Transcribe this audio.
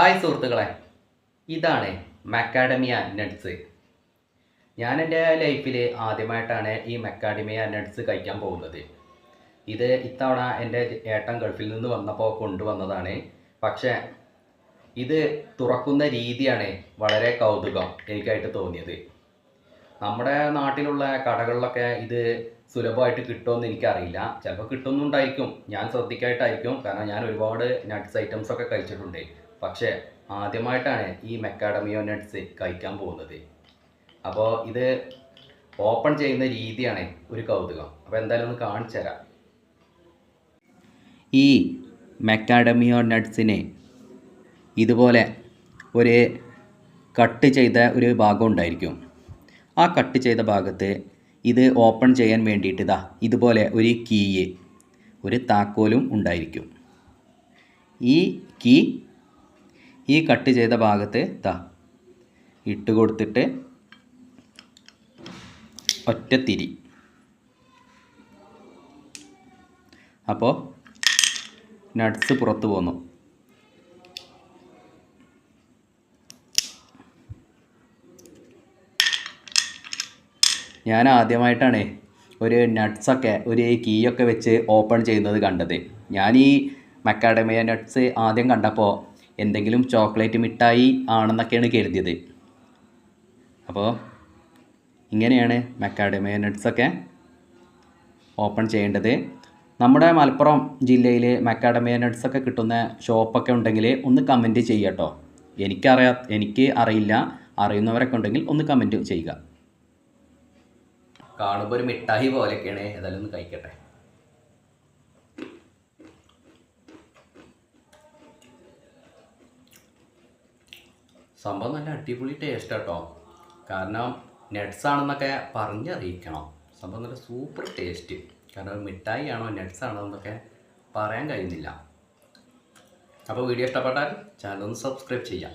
Hi സുഹൃത്തുക്കളെ. ഇതാണ് macadamia nuts ഞാൻ എന്റെ ലൈഫിൽ ആദ്യമായിട്ടാണ് ഈ മക്കാഡമിയ നട്ട്സ് കഴിക്കാൻ പോകുന്നത്. ഇത് ഇത്തവണ എന്റെ ഏട്ടൻ ഗൾഫിൽ നിന്ന് വന്നപ്പോൾ കൊണ്ടുവന്നതാണ്. പക്ഷേ ഇത് തുറക്കുന്ന രീതിയാണ് വളരെ കൗതുകം എനിക്കായിട്ട് തോന്നിയത്. നമ്മുടെ നാട്ടിലുള്ള കടകളിലൊക്കെ ഇത് സുലഭമായിട്ട് കിട്ടുമെന്ന് എനിക്കറിയില്ല. ചിലപ്പോൾ കിട്ടുന്നുണ്ടായിരിക്കും. ഞാൻ ശ്രദ്ധിക്കായിട്ടായിരിക്കും. കാരണം ഞാൻ ഒരുപാട് നട്ട്സ് ഐറ്റംസ് ഒക്കെ കഴിച്ചിട്ടുണ്ട്. പക്ഷേ ആദ്യമായിട്ടാണ് ഈ മെക്കാഡമിയോ നട്ട്സ് കഴിക്കാൻ പോകുന്നത്. അപ്പോൾ ഇത് ഓപ്പൺ ചെയ്യുന്ന രീതിയാണ് ഒരു കൗതുകം. അപ്പോൾ എന്തായാലും ഒന്ന് കാണിച്ചു തരാം. ഈ മെക്കാഡമിയോ നട്ട്സിന് ഇതുപോലെ ഒരു കട്ട് ചെയ്ത ഒരു ഭാഗം ഉണ്ടായിരിക്കും. ആ കട്ട് ചെയ്ത ഭാഗത്ത് ഇത് ഓപ്പൺ ചെയ്യാൻ വേണ്ടിയിട്ട് ഇതാ ഇതുപോലെ ഒരു കീയെ ഒരു താക്കോലും ഉണ്ടായിരിക്കും. ഈ കീ ഈ കട്ട് ചെയ്ത ഭാഗത്ത് താ ഇട്ട് കൊടുത്തിട്ട് ഒറ്റത്തിരി അപ്പോൾ നട്ട്സ് പുറത്ത് പോന്നു. ഞാൻ ആദ്യമായിട്ടാണ് ഒരു നട്ട്സൊക്കെ ഒരു കീയൊക്കെ വെച്ച് ഓപ്പൺ ചെയ്യുന്നത് കണ്ടത്. ഞാൻ ഈ മക്കാഡമിയ നട്ട്സ് ആദ്യം കണ്ടപ്പോൾ എന്തെങ്കിലും ചോക്ലേറ്റ് മിഠായി ആണെന്നൊക്കെയാണ് കരുതിയത്. അപ്പോൾ ഇങ്ങനെയാണ് മക്കാഡമിയ നട്ട്സൊക്കെ ഓപ്പൺ ചെയ്യേണ്ടത്. നമ്മുടെ മലപ്പുറം ജില്ലയിൽ മക്കാഡമിയ നട്ട്സൊക്കെ കിട്ടുന്ന ഷോപ്പൊക്കെ ഉണ്ടെങ്കിൽ ഒന്ന് കമന്റ് ചെയ്യുക കേട്ടോ എനിക്കറിയാ എനിക്ക് അറിയില്ല. അറിയുന്നവരൊക്കെ ഉണ്ടെങ്കിൽ ഒന്ന് കമന്റ് ചെയ്യുക. കാണുമ്പോൾ ഒരു മിഠായി പോലെയൊക്കെയാണ്. ഏതായാലും ഒന്ന് കഴിക്കട്ടെ. സംഭവം നല്ല അടിപൊളി ടേസ്റ്റ് കേട്ടോ കാരണം നട്ട്സ് ആണെന്നൊക്കെ പറഞ്ഞറിയിക്കണം. സംഭവം നല്ല സൂപ്പർ ടേസ്റ്റ് കാരണം മിഠായി ആണോ നട്ട്സ് ആണോ എന്നൊക്കെ പറയാൻ കഴിയുന്നില്ല. അപ്പോൾ വീഡിയോ ഇഷ്ടപ്പെട്ടാൽ ചാനൽ ഒന്ന് സബ്സ്ക്രൈബ് ചെയ്യാം.